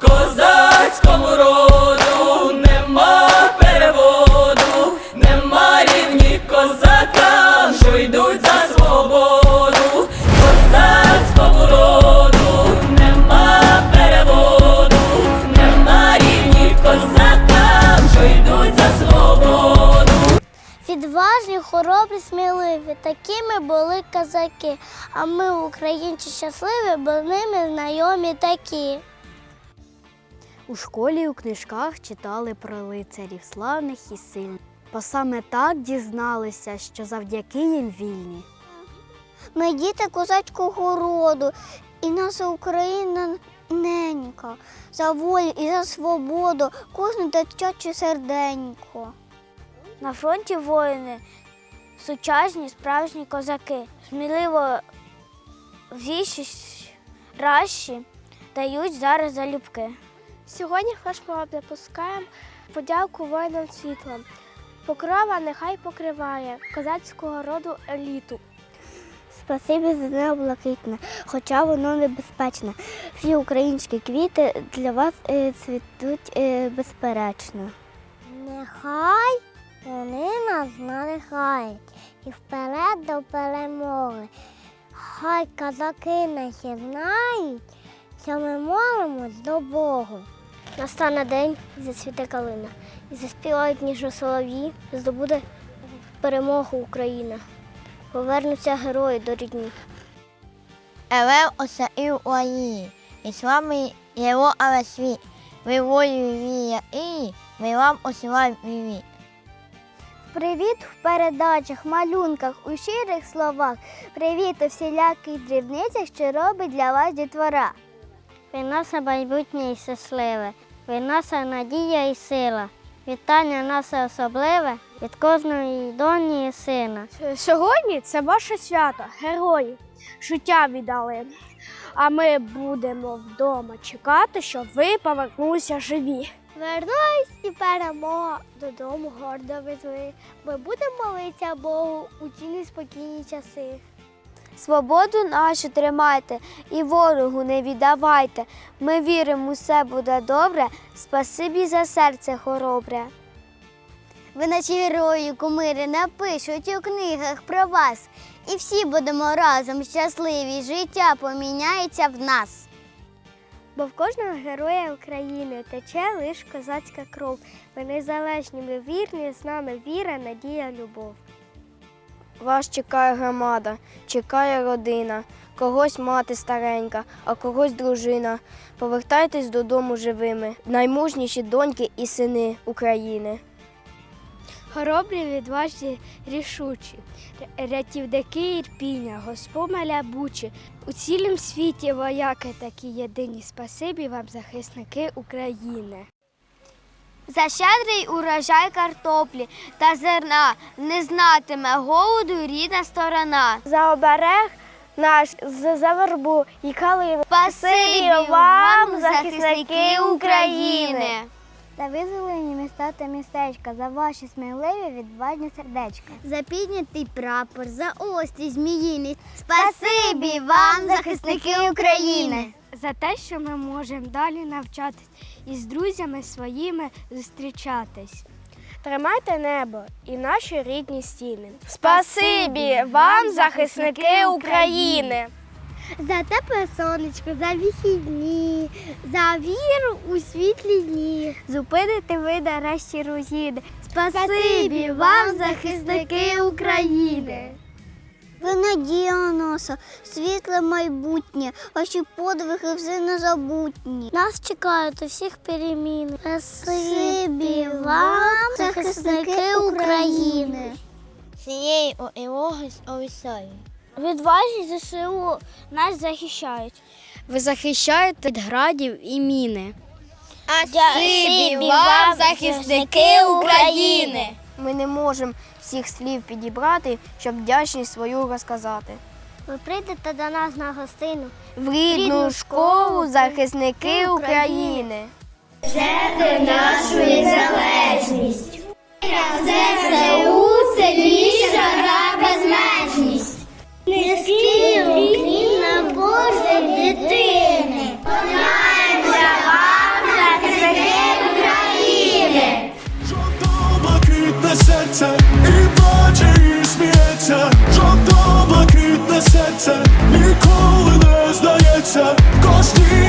Козацькому роду нема переводу, нема рівні козакам, що йдуть за свободу. Козацькому роду нема переводу, нема рівні козакам, що йдуть за свободу. Відважні, хоробрі, сміливі, такими були козаки. А ми, українці, щасливі, бо ними знайомі такі. У школі у книжках читали про лицарів славних і сильних. Бо саме так дізналися, що завдяки їм вільні. Ми діти козацького роду, і наша Україна ненька. За волю і за свободу кожне дитяче серденько. На фронті воїни, сучасні справжні козаки, сміливо вішість ращі дають зараз залюбки. Сьогодні флешмоб запускаємо подяку воїнам світлом. Покрова нехай покриває козацького роду еліту. Спасибі за небо блакитне, хоча воно небезпечне. Всі українські квіти для вас е, цвітуть е, безперечно. Нехай вони нас надихають і вперед до перемоги. Хай казаки наші знають, що ми молимось до Богу. Настане день і зацвіте калина, і заспівають ніжно солов'ї, здобуде перемогу Україна. Повернуться герої до рідні. Елев осяїв Уаї, і славний його Авесві, ви волю вія і, ми вам осилаємо віві. Привіт в передачах, малюнках, у щирих словах. Привіт у всіляких дрібницях, що робить для вас дітвора. Ви майбутнє і щасливе, ви наша надія і сила. Вітання наше особливе від кожної доні і сина. Сьогодні це ваше свято, герої. Життя віддали. А ми будемо вдома чекати, щоб ви повернулися живі. Вернусь і перемога додому гордо везли. Ми будемо молитися Богу у ці неспокійні часи. Свободу нашу тримайте і ворогу не віддавайте. Ми віримо, усе буде добре. Спасибі за серце хоробре. Ви наші герої, кумири, напишуть у книгах про вас. І всі будемо разом щасливі. Життя поміняється в нас. Бо в кожного героя України тече лиш козацька кров. Ми незалежні, ми вірні, з нами віра, надія, любов. Вас чекає громада, чекає родина, когось мати старенька, а когось дружина. Повертайтесь додому живими, наймужніші доньки і сини України. Хоробрі, відважні, рішучі, рятівники ірпіння, госпомеля бучі. У цілім світі вояки такі єдині. Спасибі вам, захисники України. За щедрий урожай картоплі та зерна не знатиме голоду рідна сторона. За оберег наш з завербу і калину. Спасибі вам, захисники України. За визволені міста та містечка, за ваші сміливі відважні сердечка. За піднятий прапор, за острій зміїний. Спасибі вам, захисники України! За те, що ми можемо далі навчатись і з друзями своїми зустрічатись. Тримайте небо і наші рідні стіни. Спасибі вам, захисники України! За тепле сонечко, за вихідні, за віру у світлі дні. Зупините ви нарешті руїни. Спасибі вам, захисники України. Ви надія наша, світле майбутнє, ваші подвиги вже незабутні. Нас чекають усіх перемін. Спасибі вам, захисники України. Цієї оілоги овісаю. Відважні ЗСУ нас захищають. Ви захищаєте від градів і міни. Спасибі вам, захисники України! Ми не можемо всіх слів підібрати, щоб вдячність свою розказати. Ви прийдете до нас на гостину. В рідну школу захисники України. ЗСУ це ліша гра безмежність. серця кожній.